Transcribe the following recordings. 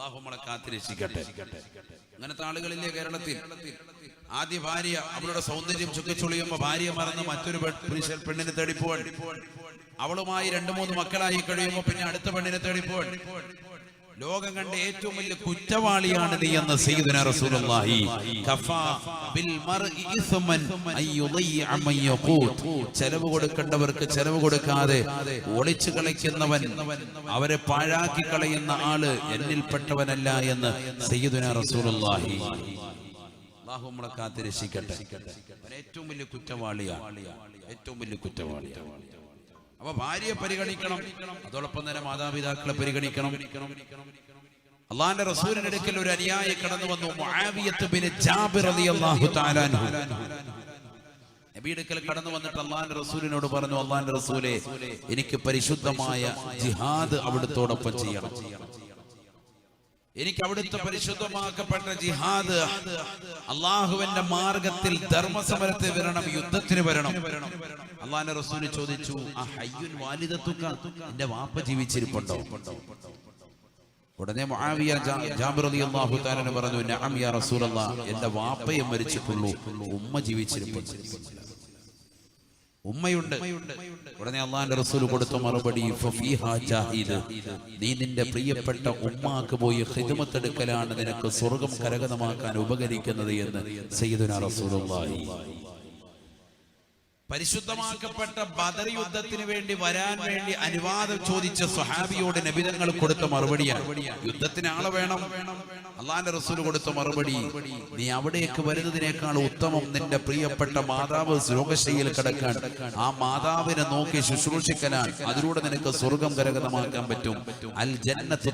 അള്ളാഹു നമ്മളെ കാത്തിരക്ഷിക്കട്ടെ. അങ്ങനത്തെ ആളുകളില്ലേ കേരളത്തിൽ? ആദ്യ ഭാര്യ അവളുടെ സൗന്ദര്യം ചുക്കിച്ചുളിയുമ്പോ ഭാര്യ മറന്ന് മറ്റൊരു പുരുഷൻ പെണ്ണിനെ തേടിപ്പോൾ അവളുമായി രണ്ടു മൂന്ന് മക്കളായി കഴിയുമ്പോ പിന്നെ അടുത്ത പെണ്ണിനെ തേടിപ്പോവാൻ. ലോകം കണ്ട ഏറ്റവും വലിയ കുറ്റവാളിയാണ് നീ എന്ന സയ്യിദുന റസൂലുള്ളാഹി. കഫാ ബിൽ മർഇ ഇസ്മൻ അൻ യുളയ്യ മൻ യഖൂത്. ചെലവ് കൊടുക്കേണ്ടവർക്ക് ചെലവ് കൊടുക്കാതെ ഒളിച്ചു കളിക്കുന്നവൻ അവരെ പാഴാക്കി കളയുന്ന ആൾ എന്നിൽപ്പെട്ടവനല്ല എന്ന് സയ്യിദുന റസൂലുള്ളാഹി. അള്ളാഹു നമ്മളെ കാത്തിരക്ഷിക്കട്ടെ. ഏറ്റവും വലിയ കുറ്റവാളിയാണ്. ഏറ്റവും വലിയ കുറ്റവാളിയാണ്. അപ്പൊ ഭാര്യയെ പരിഗണിക്കണം. അതോടൊപ്പം തന്നെ മാതാപിതാക്കളെ പരിഗണിക്കണം. അള്ളാന്റെ റസൂലിന്റെ അടുക്കൽ ഒരു അനുയായി കടന്നു വന്നു. മുആവിയത്ത് ബിൻ ജാബിർ റളിയല്ലാഹു തആല അൻഹു. നബിയുടെ അടുക്കൽ കടന്നു വന്നിട്ട് അള്ളാന്റെ റസൂലിനോട് പറഞ്ഞു അള്ളാന്റെ റസൂലെ എനിക്ക് പരിശുദ്ധമായ ജിഹാദ് അവിടുത്തോടൊപ്പം ചെയ്യണം. എനിക്ക് അവിടുത്തെ പരിശുദ്ധമാക്കപ്പെട്ട ജിഹാദ് അള്ളാഹുവിന്റെ മാർഗത്തിൽ ധർമ്മസമരത്തിൽ വരണം യുദ്ധത്തിന് വരണം. അള്ളാഹിന്റെ റസൂൽ ചോദിച്ചു ആ ഹയ്യുൻ വാലിദത്തുക്ക എന്റെ വാപ്പ ജീവിച്ചിരിപ്പുണ്ടോ? ഉടനെ മുആവിയ ജാബിർ റളിയല്ലാഹു തആല പറഞ്ഞു നഅം യാ റസൂലല്ലാഹ് എന്റെ വാപ്പയെ മരിച്ചിട്ടുള്ളൂ ഉമ്മ ജീവിച്ചിരിപ്പുണ്ട്. ഉമ്മയുണ്ട് ഉടനെ അള്ളാന്റെ റസൂൽ കൊടുത്ത മറുപടി. നീ നിന്റെ പ്രിയപ്പെട്ട ഉമ്മാക്ക് പോയി ഹിദ്മത്തെടുക്കലാണ് നിനക്ക് സ്വർഗം കരകതമാക്കാൻ ഉപകരിക്കുന്നത് എന്ന് സയ്യിദുന റസൂലുള്ളാഹി പരിശുദ്ധമാക്കപ്പെട്ട ബദർ യുദ്ധത്തിന് വേണ്ടി വരാൻ വേണ്ടി അനുവാദം ചോദിച്ച സ്വഹാബിയോട് നബിതങ്ങൾ കൊടുത്ത മറുപടിയാണ് യുദ്ധത്തിന് ആളെ വേണം. അള്ളാന്റെ റസൂൽ കൊടുത്ത മറുപടി നീ അവിടേക്ക് വരുന്നതിനേക്കാൾ ഉത്തമം നിന്റെ പ്രിയപ്പെട്ട മാതാവ് രോഗശൈലിയിൽ കിടക്കാൻ. ആ മാതാവിനെ നോക്കി ശുശ്രൂഷിക്കലാൻ അതിലൂടെ നിനക്ക് സ്വർഗം കരഗതമാക്കാൻ പറ്റും. അൽ ജന്നത്തു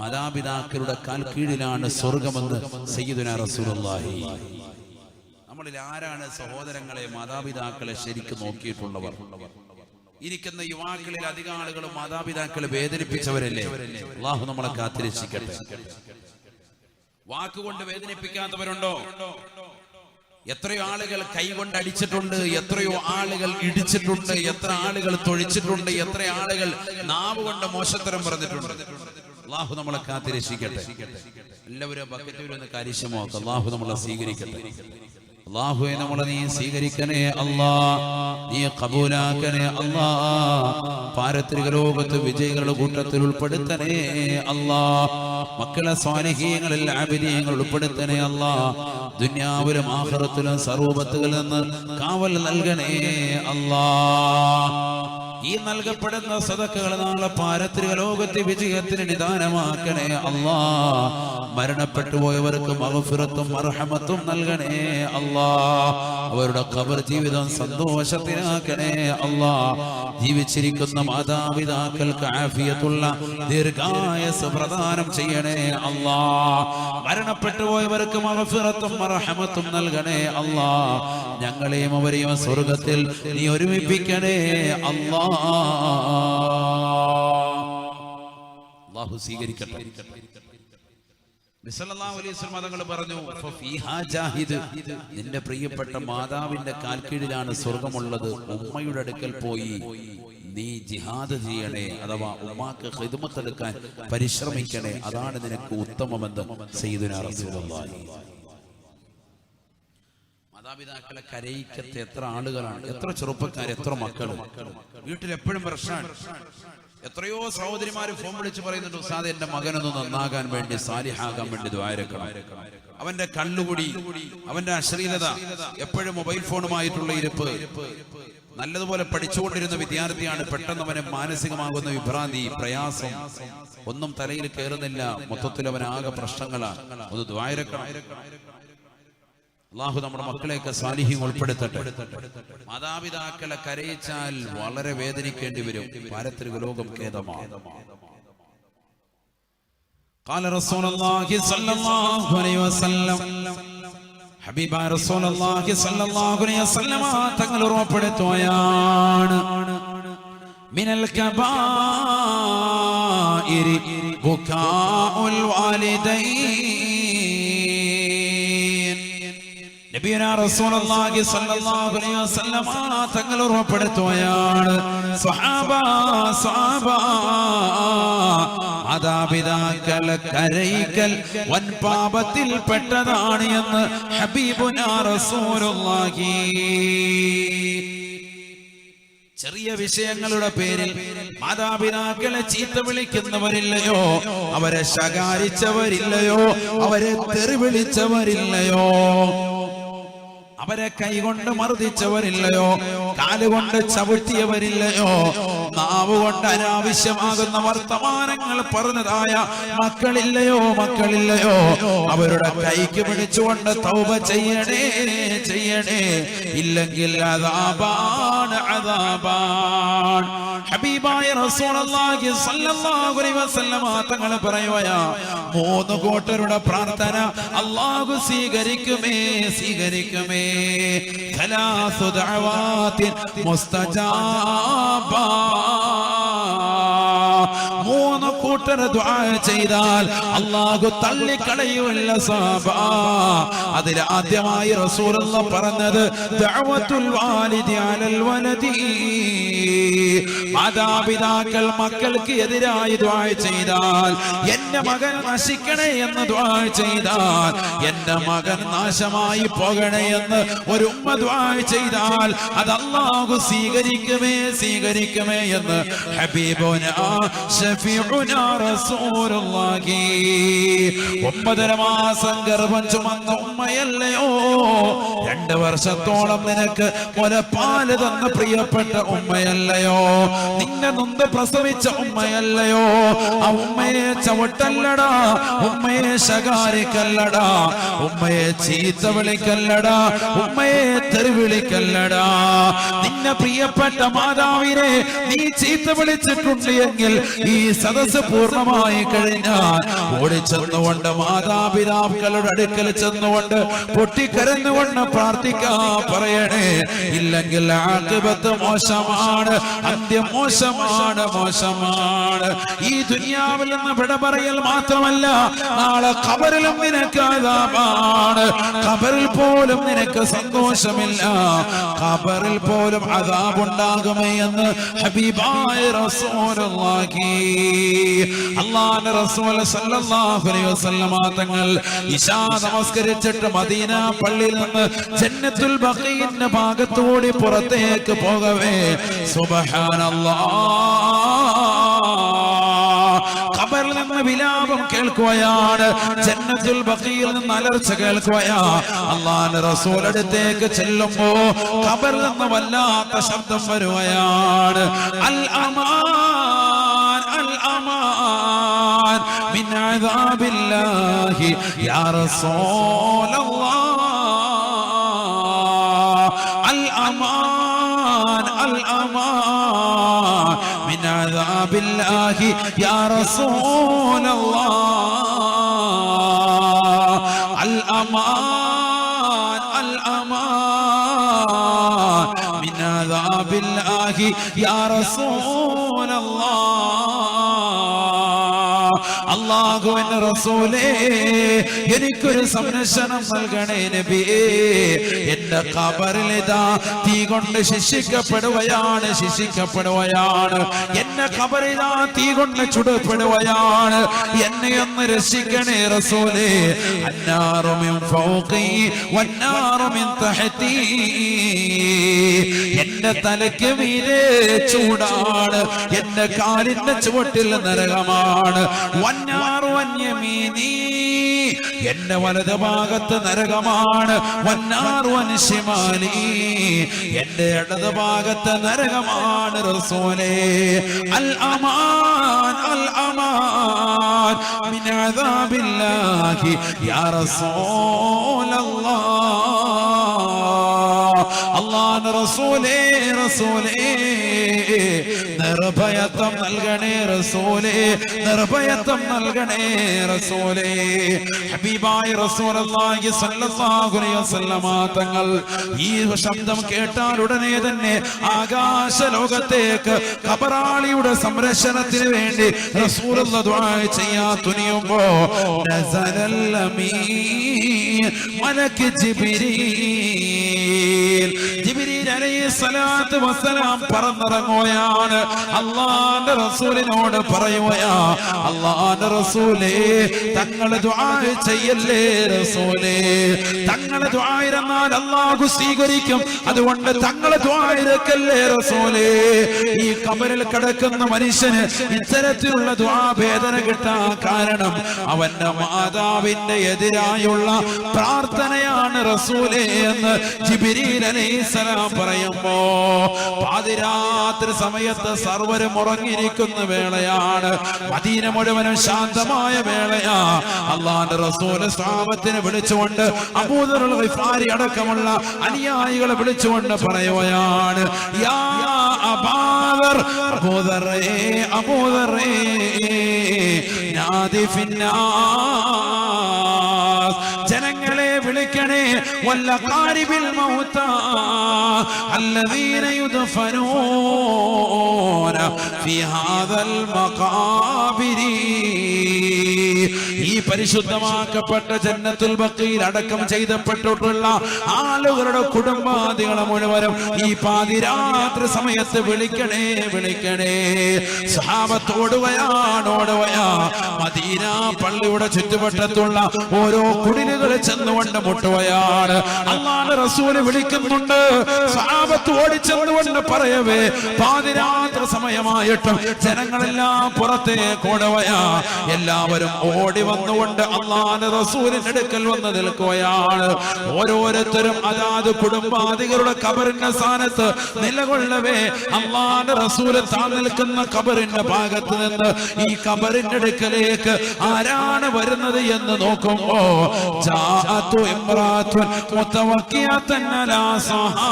മാതാപിതാക്കളുടെ കാൽ കീഴിലാണ് സ്വർഗമെന്ന് സയ്യിദുന റസൂലുള്ളാഹി. നമ്മളിൽ ആരാണ് സഹോദരങ്ങളെ മാതാപിതാക്കളെ ശരിക്കും നോക്കിയിട്ടുള്ളവർ? ഇരിക്കുന്ന യുവാക്കളിൽ അധികം ആളുകളും മാതാപിതാക്കളെ വേദനിപ്പിച്ചവരല്ലേ? അള്ളാഹു നമ്മളെ കാത്തിരക്ഷിക്കട്ടെ. വാക്കുകൊണ്ട് വേദനിപ്പിക്കാത്തവരുണ്ടോ? എത്രയോ ആളുകൾ കൈകൊണ്ട് അടിച്ചിട്ടുണ്ട് എത്രയോ ആളുകൾ ഇടിച്ചിട്ടുണ്ട് എത്ര ആളുകൾ തൊഴിച്ചിട്ടുണ്ട് എത്ര ആളുകൾ നാവ് കൊണ്ട് മോശത്തരം പറഞ്ഞിട്ടുണ്ട്. അള്ളാഹു നമ്മളെ കാത്തിരക്ഷിക്കട്ടെ. എല്ലാവരും ബക്കറ്റൂരൊന്ന് കാര്യക്ഷമമാക്കും. അള്ളാഹു നമ്മളെ സ്വീകരിക്കട്ടെ. അള്ളാഹുവെ നമ്മളെ നീ സ്വീകരിക്കണേ അല്ലാ. നീ കബൂലാക്കണേ അല്ലാ. പാരത്രിക ലോകത്ത് വിജയികളുടെ കൂട്ടത്തിൽ ഉൾപ്പെടുത്തണേ അല്ലാ. മക്കളെ സ്വാനഹീയങ്ങളിൽ അഭിനയങ്ങൾ ഉൾപ്പെടുത്തണേ അല്ലാ. ദുന്യാവിലും ആഹ്റത്തിലും സർവപത്തുകളിൽ നിന്ന് കാവൽ നൽകണേ അല്ലാ. ഈ നൽകപ്പെടുന്ന സദക്കുകൾ നാളെ പാരത്രിക ലോകത്തെ വിജയത്തിന് നിദാനമാക്കണേ അല്ലാ. മരണപ്പെട്ടു പോയവർക്ക് മഹഫിറത്തും അർഹമത്തും നൽകണേ അല്ലാ. അവരുടെ ഖബർ ജീവിതം സന്തോഷത്തിനാക്കണേ അല്ലാ. ജീവിച്ചിരിക്കുന്ന മാതാപിതാക്കൾക്ക് ആഫിയത്തുള്ള ദീർഘായസ് പ്രദാനം ചെയ്യണേ അല്ലാ. മരണപ്പെട്ടു പോയവർക്ക് മഹഫിറത്തും അർഹമത്തും നൽകണേ അല്ലാ. ഞങ്ങളെയും അവരെയും സ്വർഗത്തിൽ നീ ഒരുമിപ്പിക്കണേ അല്ലാ. അള്ളാഹു സ്വീകരിക്കട്ടെ. തങ്ങൾ പറഞ്ഞു നിന്റെ പ്രിയപ്പെട്ട മാതാവിന്റെ കാൽക്കീഴിലാണ് സ്വർഗമുള്ളത്. ഉമ്മയുടെ അടുക്കൽ പോയി നീ ജിഹാദ് ചെയ്യണേ അഥവാ ഉമ്മാക്ക് ഹിതുമത്തെടുക്കാൻ പരിശ്രമിക്കണേ. അതാണ് നിനക്ക് ഉത്തമമെന്ന് ചെയ്തു മാതാപിതാക്കളെ കരയിക്കത്തെ എത്ര ആളുകളാണ് എത്ര ചെറുപ്പക്കാർ എത്ര മക്കളും. വീട്ടിൽ എപ്പോഴും പ്രശ്നമാണ്. എത്രയോ സഹോദരിമാര് ഫോൺ വിളിച്ച് പറയുന്നുണ്ട് ഉസ്താദ് എന്റെ മകനൊന്ന് നന്നാകാൻ വേണ്ടി സാലിഹാകാൻ വേണ്ടി ദ്വാരക്കണം അവന്റെ കണ്ണുകൂടി അവന്റെ അശ്ലീലത എപ്പോഴും മൊബൈൽ ഫോണുമായിട്ടുള്ള ഇരിപ്പ്. നല്ലതുപോലെ പഠിച്ചുകൊണ്ടിരുന്ന വിദ്യാർത്ഥിയാണ് പെട്ടെന്ന് അവനെ മാനസികമാകുന്ന വിഭ്രാന്തി പ്രയാസം. ഒന്നും തലയിൽ കയറുന്നില്ല മൊത്തത്തിൽ അവൻ ആകെ പ്രശ്നങ്ങളാണ്. ഒന്ന് ദ്വാരക്കണം അള്ളാഹു നമ്മുടെ മക്കളെയൊക്കെ സാലിഹ്യം ഉൾപ്പെടുത്തട്ടെ മാതാപിതാക്കളെ കരയിച്ചാൽ വളരെ വേദനിക്കേണ്ടി വരും പാരത്രിക ലോകം ഖേദമാണ് قال رسول الله صلى الله عليه وسلم ഹബീബ റസൂൽ അല്ലാഹി സ്വല്ലല്ലാഹു അലൈഹി വസല്ലമ തങ്ങൾ ഉറപ്പെടുത്തുകയാണ് മിനൽ കബായിരി ബുകാഉൽ വാലിദൈൻ തങ്ങൾ ഉറപ്പെടുത്തുകയാണ് മാതാപിതാക്കൾ കരയിക്കൽ വൻ പാപത്തിൽ പെട്ടതാണ് എന്ന് ഹബീബുനാ റസൂലുള്ളാഹി. ചെറിയ വിഷയങ്ങളുടെ പേരിൽ മാതാപിതാക്കളെ ചീത്ത വിളിക്കുന്നവരില്ലയോ? അവരെ ശകാരിച്ചവരില്ലയോ? അവരെ തെറി വിളിച്ചവരില്ലയോ അവരെ കൈകൊണ്ട് മർദ്ദിച്ചവരില്ലയോ കാലുകൊണ്ട് ചവിട്ടിയവരില്ലയോ നാവ് കൊണ്ട് അനാവശ്യമാകുന്ന വർത്തമാനങ്ങൾ പറഞ്ഞതായ മക്കളില്ലയോ മക്കളില്ലയോ അവരുടെ കൈക്ക് പിടിച്ചുകൊണ്ട് തൗപ ചെയ്യണേ ചെയ്യണേ. ഇല്ലെങ്കിൽ അതാപാണ് അതാപാണ്. ഹബീബായ റസൂലുള്ളാഹി സ്വല്ലല്ലാഹു അലൈഹി വസല്ലമ തങ്ങൾ പറയുകയാ മൂന്ന് കൂട്ടരുടെ പ്രാർത്ഥന അല്ലാഹു സ്വീകരിക്കുമേ സ്വീകരിക്കുമേ ثلاث دعوات مستجابة മൂന്ന് കൂട്ടർ ചെയ്താൽ അള്ളാഹു തള്ളിക്കളയുമല്ല സാബ. അതിൽ ആദ്യമായി റസൂലുള്ള പറഞ്ഞത് മാതാപിതാക്കൾ മക്കൾക്ക് എതിരായി ദ്വാ ചെയ്താൽ എന്റെ മകൻ നശിക്കണേ എന്ന് ദ്വാ ചെയ്താൽ എന്റെ മകൻ നാശമായി പോകണേ എന്ന് ഒരു ഉമ്മ ചെയ്താൽ അത് അള്ളാഹു സ്വീകരിക്കുമേ സ്വീകരിക്കുമേ എന്ന് ഒമ്പതര മാസം ഗർഭം ചുമന്ന ഉമ്മയല്ലയോ? രണ്ട് വർഷത്തോളം നിനക്ക് മുലപ്പാൽ തന്ന പ്രിയപ്പെട്ട ഉമ്മയല്ലയോ? നിന്നെ നൊന്ത് പ്രസവിച്ച ഉമ്മയല്ലയോ? ആ ഉമ്മയെ ചവിട്ടല്ലടാ ഉമ്മയെ ശകാരിക്കല്ലടാ. ഉമ്മയെ ചീത്ത വിളിക്കല്ലടാ. ഉമ്മയെ തെറിവിളിക്കല്ലടാ നിന്നെ പ്രിയപ്പെട്ട മാതാവിനെ നീ ചീത്ത വിളിച്ചിട്ടുണ്ട് എങ്കിൽ ഈ സദസ് പൂർണമായി കഴിഞ്ഞാൽ ഓടിച്ചെന്നുകൊണ്ട് മാതാപിതാക്കളുടെ അടുക്കൽ ചെന്നുകൊണ്ട് പൊട്ടിക്കരഞ്ഞുകൊണ്ട് പ്രാർത്ഥിക്കാ പറയണേ. ഇല്ലെങ്കിൽ ആക്കിബത്ത് മോശമാണ് അന്ത്യം മോശമാണ് മോശമാണ്. ഈ ദുനിയാവിൽ നിന്ന് വിട പറയൽ മാത്രമല്ല നാളെ കബറിലും നിനക്ക് അതാപാണ്. ഖബറിൽ പോലും നിനക്ക് സന്തോഷമില്ല. ഖബറിൽ പോലും അതാപുണ്ടാകുമേ എന്ന് ഹബീബായ റസൂലുള്ളാഹി അല്ലാഹുവിൻ റസൂൽ സല്ലല്ലാഹു അലൈഹി വസല്ലമ തങ്ങൾ ഇശാ നമസ്കരിച്ചിട്ട് മദീന പള്ളിയിൽ നിന്ന് ജന്നത്തുൽ ബഖീന്റെ ഭാഗത്തോടി പുറത്തേക്ക് പോകവേ. സുബ്ഹാനല്ലാഹ് ഖബറിൽ നിന്ന് വിലാപം കേൾക്കുകയാണ്. ജന്നത്തുൽ ബഖിയിൽ നിന്ന് അലർച്ച കേൾക്കുകയാ. അള്ളാഹുവിന്റെ റസൂൽ അടുത്തേക്ക് ചെല്ലുമ്പോ ഖബറിൽ നിന്ന് വല്ലാത്ത ശബ്ദം വരുകയാണ്. അൽ അമാൻ അൽ അമാൻ മിൻ അദാബില്ലാഹി യാ റസൂലല്ലാഹ് ബില്ലാഹി യാ റസൂലല്ലാഹ് അൽ അമാൻ അൽ അമാൻ മിൻ ബില്ലാഹി യാ റസൂലല്ലാഹ് അള്ളാഹുവിന്റെ റസൂലേ എനിക്കൊരു സംരക്ഷണം നൽകണേ നബിയേ എന്റെ ഖബറിലിതാ തീ കൊണ്ട് ശിക്ഷിക്കപ്പെടുകയാണ് ശിക്ഷിക്കപ്പെടുകയാണ് എന്നെ ഖബറിലാ തീ കൊണ്ട് ചുടപ്പെടുകയാണ് എന്നെ ഒന്ന് രക്ഷിക്കണേ റസൂലേ. അന്നാറു മിൻ ഫൗഖി വന്നാറു മിൻ തഹതി. എന്റെ തലയ്ക്ക് മീരെ ചൂടാണ് എന്റെ കാലിന്റെ ചുവട്ടിൽ നരകമാണ്. വന്നാറു വന്യമീനീ എന്റെ വലത് ഭാഗത്ത് നരകമാണ്. വന്നാറു വൻശിമാലി എന്റെ ഇടത് ഭാഗത്ത് നരകമാണ് റസൂലേ. അൽ അമാൻ അൽ അമാൻ. മിൻ അദാബില്ലാഹി യാ റസൂലല്ലാഹ് അല്ലാഹ് റസൂലേ റസൂലേ. നിർഭയത്വം നൽകണേ റസൂലേ നിർഭയത്വം നൽകണേ റസൂലേ. ഹബീബായ അലൈഹി വസല്ലമ തങ്ങൾ ഈ ശബ്ദം കേട്ടാൽ ഉടനെ തന്നെ ആകാശ ലോകത്തേക്ക് കബറാളിയുടെ സംരക്ഷണത്തിന് വേണ്ടി റസൂലുള്ള ചെയ്യാ തുനിയുമ്പോ നസലല്ലമീ മലക്ക് ജിബ്രീൽ ജിബ്രീൽ അലൈഹി സ്വലാത്തു വസ്സലാം പറന്നിറങ്ങുകയാണ്. അള്ളാന്റെ റസൂലിനോട് പറയുകയാ അള്ളാന്റെ റസൂലേ തങ്ങളെ ദുആ ചെയ്യല്ലേ റസൂലേ? തങ്ങളെ ദ്വായിരുന്നാൽ അള്ളാഹു സ്വീകരിക്കും. അതുകൊണ്ട് തങ്ങളെ ദ്വാരക്കല്ലേ റസൂലേ? ഈ കബറിൽ കിടക്കുന്ന മനുഷ്യന് ഇത്തരത്തിലുള്ള ദ്വാഭേദന കിട്ടാൻ കാരണം അവന്റെ മാതാവിന്റെ എതിരായുള്ള പ്രാർത്ഥനയാണ് റസൂലേ എന്ന് ജിബിരി അലൈഹിസ്സലാം പറയുമ്പോ പാതിരാത്രി സമയത്ത് സർവരും ഉറങ്ങിയിരിക്കുന്ന വേളയാണ്. മദീന മുഴുവനും ശാന്തമായ വേളയാ. അള്ളാന്റെ റസൂൽ സ്ഥാപത്തിന് വിളിച്ചുകൊണ്ട് അബൂദറുൽ ഗിഫാരി അടക്കമുള്ള അനുയായികളെ വിളിച്ചുകൊണ്ട് പറയുകയാണ് യാ അബാദർ അബൂദറേ അബൂദറേ നാദി ജനങ്ങളെ വിളിക്കണേ വല്ല കാരിബിൽ മൗത الذين يدفنون في هذا المقابر. ഈ പരിശുദ്ധമാക്കപ്പെട്ട ജന്നത്തുൽ ബക്കയിൽ അടക്കം ചെയ്തപ്പെട്ടിട്ടുള്ള ആളുകളുടെ കുടുംബാദികളെ മുഴുവനും ഈ പാതിരാത്രി സമയത്ത് വിളിക്കണേ വിളിക്കണേ. സഹാബത്തോടുകയാണ് ഓടുകയാ മദീന പള്ളിയുടെ ചുറ്റുവട്ടത്തുള്ള ഓരോ കുടിലുകൾ ചെന്നുകൊണ്ട് മുട്ടുവയാണ്. അള്ളാഹ് റസൂൽ വിളിക്കുന്നുണ്ട് സഹാബത്ത് ഓടിച്ചെന്നുകൊണ്ട് പറയവേ പാതിരാത്രി സമയമായിട്ടും ജനങ്ങളെല്ലാം പുറത്തേക്ക് ഓടുകയാ എല്ലാവരും ഓടി വന്നുകൊണ്ട് അള്ളാന്റെ റസൂലിന്റെ അടുക്കൽ വന്ന് നിൽക്കുകയാണ് ഓരോരുത്തരും അതാത് കുടുംബാദികളുടെ കബറിന്റെ സ്ഥാനത്ത് നിലകൊള്ളവേ അള്ളാന്റെ റസൂൽ താൻ നിൽക്കുന്ന കബറിന്റെ ഭാഗത്ത് നിന്ന് ഈ കബറിന്റെ അടുക്കലേക്ക് ആരാണ് വരുന്നത് എന്ന് നോക്കുമ്പോ ജാഅത്തു ഇമ്രാത്തുൻ മുതവക്കിയത്തൻ അലാ സഹാ.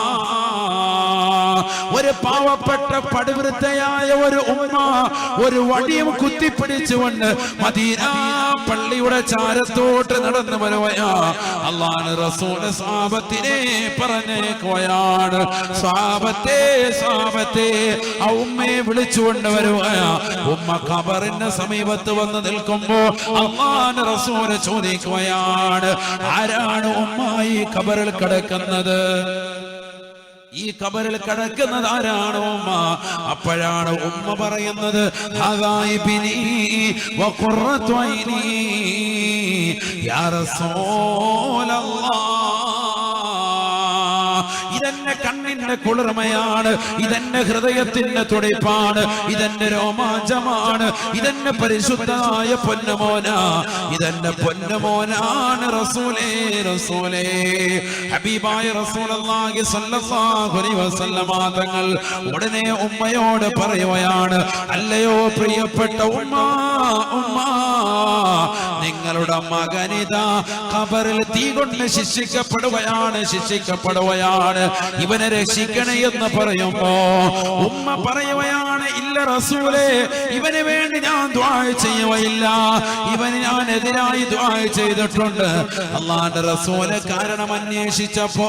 ഒരു പാവപ്പെട്ട പടുവൃത്തയായ ഒരു ഉമ്മ ഒരു വടിയും കുത്തിപ്പിടിച്ചുകൊണ്ട് മദീന പള്ളിയുടെ ചാരത്തോട്ട് നടന്നു വരുവയാ അള്ളാണ് റസൂൽ സാപത്തിനെ പറഞ്ഞേക്കുകയാണ്. സാപത്തെ സാപത്തെ ആ ഉമ്മയെ വിളിച്ചുകൊണ്ട് ഉമ്മ ഖബറിന്റെ സമീപത്ത് വന്ന് നിൽക്കുമ്പോ അള്ളാന് റസൂൽ ചോദിക്കുകയാണ് ആരാണ് ഉമ്മ ഈ ഖബറിൽ കിടക്കുന്നത്? ഈ കബറിൽ കിടക്കുന്നത് ആരാണ് ഉമ്മ? അപ്പോഴാണ് ഉമ്മ പറയുന്നത് "ഹദാ ഇബ്നീ വഖുറത്തു ഐനീ യാ റസൂലല്ലാഹ് ഇതെന്റെ കണ്ണിന്റെ കുളിർമയാണ്. ഇതെന്റെ ഹൃദയത്തിന്റെ തുടിപ്പാണ്. ഇതെന്റെ രോമാഞ്ചമാണ്. ഇതെന്റെ പരിശുദ്ധമായ പൊന്നുമോന. ഇതെന്റെ പൊന്നുമോനാണ് റസൂലേ റസൂലേ. ഹബീബായ വസല്ലമ തങ്ങൾ ഉടനെ ഉമ്മയോട് പറയുകയാണ് അല്ലയോ പ്രിയപ്പെട്ട ഉമ്മ ഉമ്മ നിങ്ങളുടെ മകനിതാ ഖബറിൽ തീ കൊണ്ട് ശിക്ഷിക്കപ്പെടുകയാണ് ശിക്ഷിക്കപ്പെടുകയാണ്. ഇവനെ രക്ഷിക്കണേ എന്ന് പറയുമ്പോ ഉമ്മ പറയുകയാണ് ഇല്ല റസൂലെ ഇവന് വേണ്ടി ഞാൻ ദ്വാ ചെയ്യുകയില്ല. ഇവന് ഞാൻ എതിരായി ദ്വാ ചെയ്തിട്ടുണ്ട്. അള്ളാന്റെ റസൂൽ കാരണം അന്വേഷിച്ചപ്പോ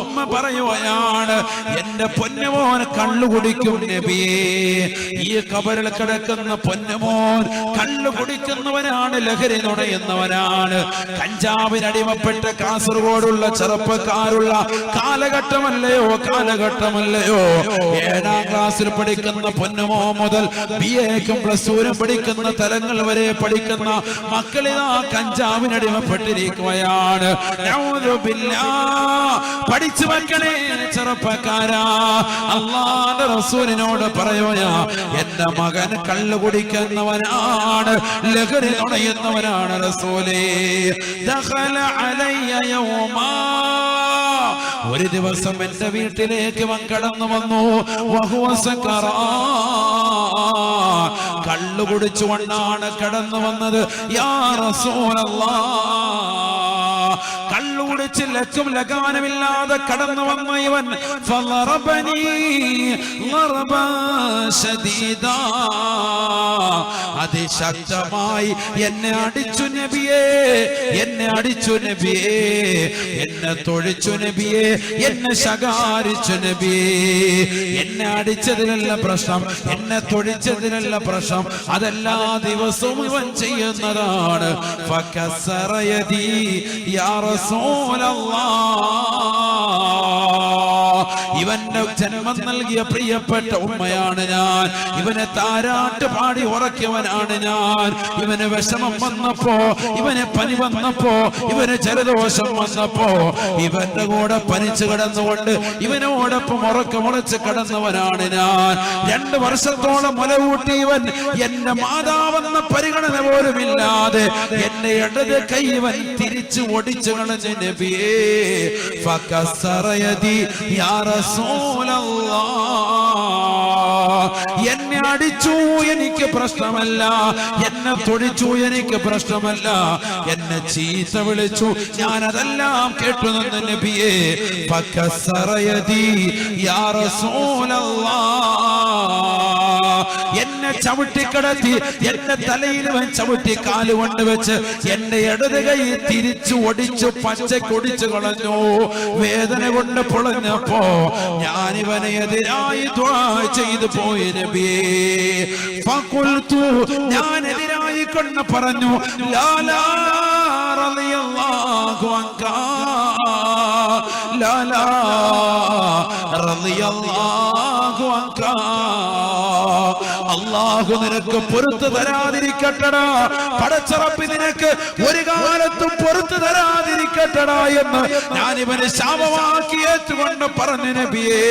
ഉമ്മ പറയുകയാണ് എന്റെ പൊന്നുമോൻ കള്ളു കുടിക്കും നബിയേ. ഈ കബറിൽ കിടക്കുന്ന പൊന്നുമോൻ കള്ളു കുടിക്കുന്നവനാണ് ലഹരി നുണയുന്നവനാണ്. കഞ്ചാവിനടിമപ്പെട്ട കാസർഗോഡുള്ള ചെറുപ്പക്കാരുള്ള കാലഘട്ടമല്ലയോ കാലഘട്ടമല്ലയോ? ഏഴാം ക്ലാസ്സിൽ പഠിക്കുന്ന പൊന്നുമോ മുതൽ ബി എക്കും പ്ലസ് ടുവിനും പഠിക്കുന്ന തലങ്ങൾ വരെ പഠിക്കുന്ന മക്കളിതാ കഞ്ചാവിനടിമപ്പെട്ടിരിക്കുകയാണ്. പഠിച്ചു മക്കളെ ചെറുപ്പക്കാരാ. അള്ളാന്റെ റസൂലിനോട് പറയുക എന്റെ മകൻ കള്ളു കുടിക്കുന്നവനാണ് ലഹരി നുണയുന്നവനാണ് റസൂലേ ദഖല അലയ്യ യൗമാ ഒരു ദിവസം എന്റെ വീട്ടിലേക്ക് കടന്നു വന്നു. കള്ളു കുടിച്ചുകൊണ്ടാണ് കടന്നു വന്നത്. റസൂലല്ലാ. കുടിച്ച് ലക്കും ലഗാനമില്ലാതെ കടന്നു വന്ന ഇവൻ അതിശക്തമായി എന്നെ അടിച്ചു നബിയേ എന്നെ അടിച്ചു നബിയേ എന്നെ തൊഴിച്ചു നബിയേ എന്നെ ശകാരിച്ചു നബിയേ. എന്നെ അടിച്ചതിനല്ല പ്രശ്നം എന്നെ തൊഴിച്ചതിനല്ല പ്രശ്നം അതെല്ലാ ദിവസവും ഇവൻ ചെയ്യുന്നതാണ്. യാ റസൂലല്ലാഹ് ഇവന്റെ ജന്മം നൽകിയ പ്രിയപ്പെട്ട ഉമ്മയാണ് ഞാൻ. ഇവനെ താരാട്ട് പാടി ഉറക്കിയവനാണ് ഞാൻ. ഇവന് വിഷമം വന്നപ്പോ ഇവന് പനി വന്നപ്പോ ഇവന് ജലദോഷം വന്നപ്പോ ഇവന്റെ കൂടെ പനിച്ചു കിടന്നുകൊണ്ട് ഇവനോടൊപ്പം ഉറക്കമുളച്ച് കിടന്നവനാണ് ഞാൻ. രണ്ട് വർഷത്തോളം മുലകൂട്ടി ഇവൻ എന്റെ മാതാവെന്ന പരിഗണന പോലും ഇല്ലാതെ എന്റെ ഇടത് കൈവൻ തിരിച്ചു ഫകസറയതി യാ എന്നെ അടിച്ചു എനിക്ക് പ്രശ്നമല്ല. എന്നെ തൊടിച്ചു എനിക്ക് പ്രശ്നമല്ല. എന്നെ ചീത്ത വിളിച്ചു ഞാൻ അതെല്ലാം കേട്ടു നിന്ന് നബിയെ ഫകസറയതി യാ റസൂലല്ലാഹ് എന്നെ ചവിട്ടിക്കിടത്തി എന്റെ തലയിൽ ചവിട്ടി കാലുകൊണ്ട് വെച്ച് എന്റെ ഇടത് കൈ തിരിച്ചു ഒടിച്ചു പച്ചക്കൊടിച്ചു കളഞ്ഞു. വേദന കൊണ്ട് പൊളഞ്ഞപ്പോ ഞാൻ ഇവനെ എതിരായി ചെയ്തു പോയി ഫഖുൽതു ഞാൻ എതിരായി കൊണ്ട് പറഞ്ഞു ലാലാ റളിയല്ലാഹു അൻക. ലാലാ റളിയല്ലാഹു അൻക. അള്ളാഹു നിനക്ക് പൊറത്തു തരാതിരിക്കട്ടടാ. പടച്ചറപ്പി നിനക്ക് ഒരു കാലത്തും പൊറത്തു തരാതിരിക്കട്ടടാ എന്ന് ഞാൻ ഇവനെ ശാപമാക്കി ഏറ്റുകൊണ്ട് പറഞ്ഞു നബിയേ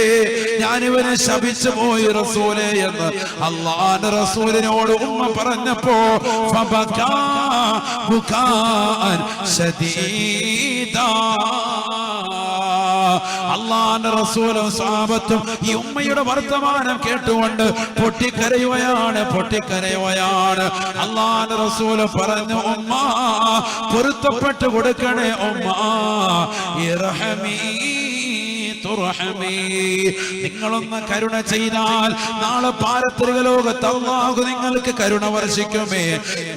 ഞാൻ ഇവനെ ശപിച്ചു പോയി റസൂലെ എന്ന് അള്ളാന്റെ റസൂലിനോട് ഉമ്മ പറഞ്ഞപ്പോ ശദീദാ. അള്ളാന്റെ റസൂലും സാപത്തും ഈ ഉമ്മയുടെ വർത്തമാനം കേട്ടുകൊണ്ട് പൊട്ടിക്കരയുകയാണ് പൊട്ടിക്കരയുകയാണ്. അള്ളാന്റെ റസൂൽ പറഞ്ഞു ഉമ്മ പൊരുത്തപ്പെട്ട് കൊടുക്കണേ ഉമ്മ. തുർഹമീ. നിങ്ങളൊന്ന് കരുണ ചെയ്താൽ നാളെ പാരത്രിക ലോകത്ത് നിങ്ങൾക്ക് കരുണ വർഷിക്കുമേ.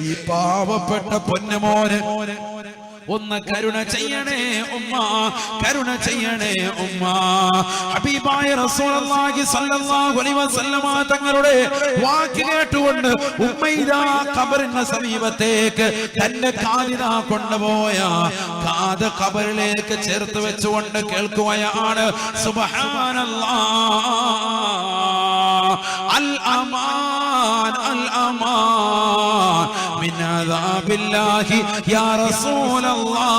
ഈ പാവപ്പെട്ട പൊന്നുമോന് ഒന്ന് കരുണ ചെയ്യണേ ഉമ്മ കരുണ ചെയ്യണേ ഉമ്മ. ഹബീബായ റസൂലുള്ളാഹി സ്വല്ലല്ലാഹു അലൈഹി വസല്ലമ തങ്ങളുടെ വാക്ക് കേട്ടുകൊണ്ട് ഉമ്മ ഖബറിന്റെ സമീപത്തേക്ക് തന്റെ കാലിന കൊണ്ടുപോയ കാത് ഖബറിലേക്ക് ചേർത്ത് വെച്ചുകൊണ്ട് കേൾക്കുകയാണ്. സുബ്ഹാനല്ലാഹ്. അൽ അമാൻ അൽ അമാൻ من عذاب الله يا رسول الله.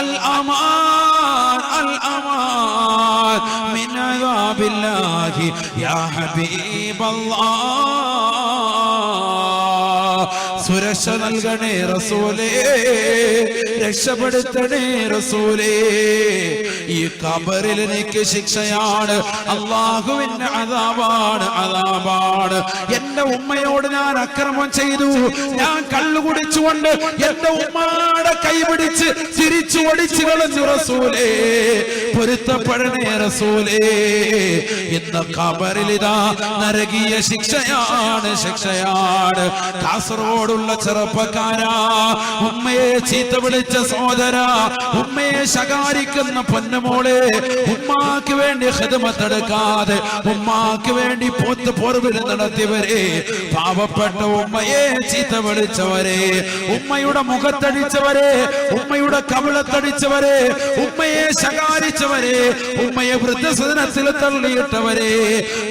الأمان الأمان من عذاب الله يا حبيب الله. സുരക്ഷ നൽകണേ റസൂലേ. രക്ഷപ്പെടുത്തണേ റസൂലേ. ഈ കബറിൽ എനിക്ക് ശിക്ഷയാണ്. അള്ളാഹുവിന്റെ അതാവാണ് അതാവാണ് എന്റെ ഉമ്മയോട് ഞാൻ അക്രമം ചെയ്തു. ഞാൻ കള്ളു കുടിച്ചുകൊണ്ട് എന്റെ ഉമ്മയുടെ കൈപിടിച്ച് തിരിച്ചു ഒടിച്ചു കളഞ്ഞു റസൂലേ. പൊരുത്തപ്പെടണേ റസൂലേ. ഇന്ന് കബറിലിതാ നരകീയ ശിക്ഷയാണ് ശിക്ഷയാണ്. കാസർഗോഡുള്ള ചെറുപ്പക്കാരാ ഉമ്മയെ ചീത്ത വിളിച്ച സോദര ഉമ്മയെ ശകാരിക്കുന്ന പൊന്നുമോളെ ഉമ്മാക്ക് വേണ്ടി ഹിതമത്തെടുക്കാതെ ഉമ്മാക്ക് വേണ്ടി പോത്ത് പോർവിൽ നടത്തിയവരെ പാവപ്പെട്ട ഉമ്മയെ ചീത്ത വിളിച്ചവരെ ഉമ്മയുടെ മുഖത്തടിച്ചവരെ ഉമ്മയുടെ കവിളത്തടിച്ചവരെ ഉമ്മയെ ശകാരിച്ചവരെ ഉമ്മയെ വൃദ്ധസദനത്തിൽ തള്ളിയിട്ടവരെ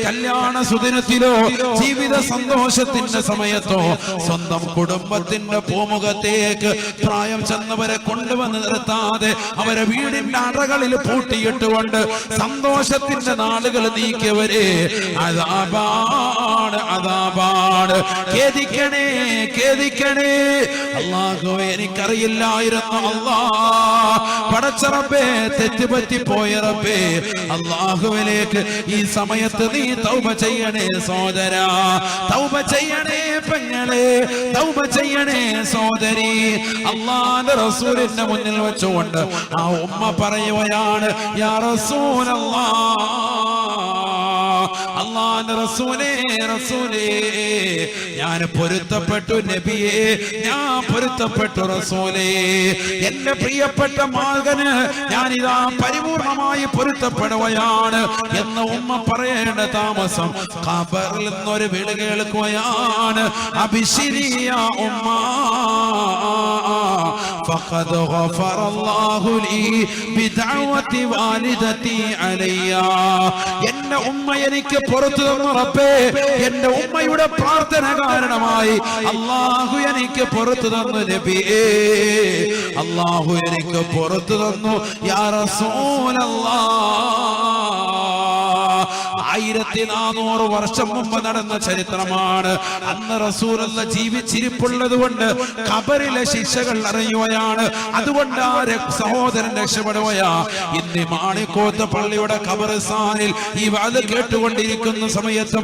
കല്യാണ സുദിനത്തിലോ ജീവിത സന്തോഷത്തിന്റെ സമയത്തോ സ്വന്തം കുടുംബത്തിന്റെ പൂമുഖത്തേക്ക് പ്രായം ചെന്നവരെ കൊണ്ടുവന്ന് നിർത്താതെ അവരെ വീടിന്റെ അറകളിൽ പൂട്ടിയിട്ടുകൊണ്ട് സന്തോഷത്തിന്റെ നാളുകൾ നീക്കിയവരെ അതാപാട് അതാപാട് ഖേദിക്കണേ ഖേദിക്കണേ. അള്ളാഹു എനിക്കറിയില്ലായിരുന്നു അള്ളാ പടച്ചറപ്പേ തെറ്റുപറ്റി പോയ റബ്ബേ അള്ളാഹുവിലേക്ക് ഈ സമയത്ത് നീ തൗബ ചെയ്യണേ സോദര തൗബ ചെയ്യണേ പെങ്ങളെ തൗബ ചെയ്യണേ സോദരി അള്ളാന്റെ റസൂലിന്റെ മുന്നിൽ വെച്ചുകൊണ്ട് ആ ഉമ്മ പറയുകയാണ് യാ റസൂലല്ലാ അള്ളാന്റെ റസൂലേ റസൂലേ ഞാൻ പൊരുത്തപ്പെട്ടു നബിയെ ഞാൻ പൊരുത്തപ്പെട്ടു റസൂലേ. എന്റെ പ്രിയപ്പെട്ട മാർഗന് ഞാൻ ഇതാ പരിപൂർണമായി പൊരുത്തപ്പെടുകയാണ് എന്ന് ഉമ്മ പറയേണ്ട താമസം ഖബറിൽ നിന്നൊരു വിളി കേൾക്കുകയാണ്. അഭിശിരിയ ഉമ്മ. فقد غفر الله لي بدعوة والدتي علي എന്റെ ഉമ്മ എനിക്ക് പുറത്തു തന്നു റബ്ബേ എന്റെ ഉമ്മയുടെ പ്രാർത്ഥന കാരണമായി അള്ളാഹു എനിക്ക് പുറത്തു തന്നു നബിയേ അള്ളാഹു എനിക്ക് പുറത്തു തന്നു യാ റസൂലല്ലാഹ് ആയിരത്തി നാനൂറ് വർഷം മുമ്പ് നടന്ന ചരിത്രമാണ്. അന്ന് റസൂലുള്ള ജീവിച്ചിരിപ്പുള്ളത് കൊണ്ട് ഖബറിലെ ശിക്ഷകൾ അറിയുകയാണ്. അതുകൊണ്ട് ആ സഹോദരൻ രക്ഷപ്പെടുകയാ. ഇന്ന് മാണിക്കോത്ത് പള്ളിയുടെ ഖബറിസ്ഥാനിൽ ഈ വാത് കേട്ടുകൊണ്ടിരിക്കുന്ന സമയത്തും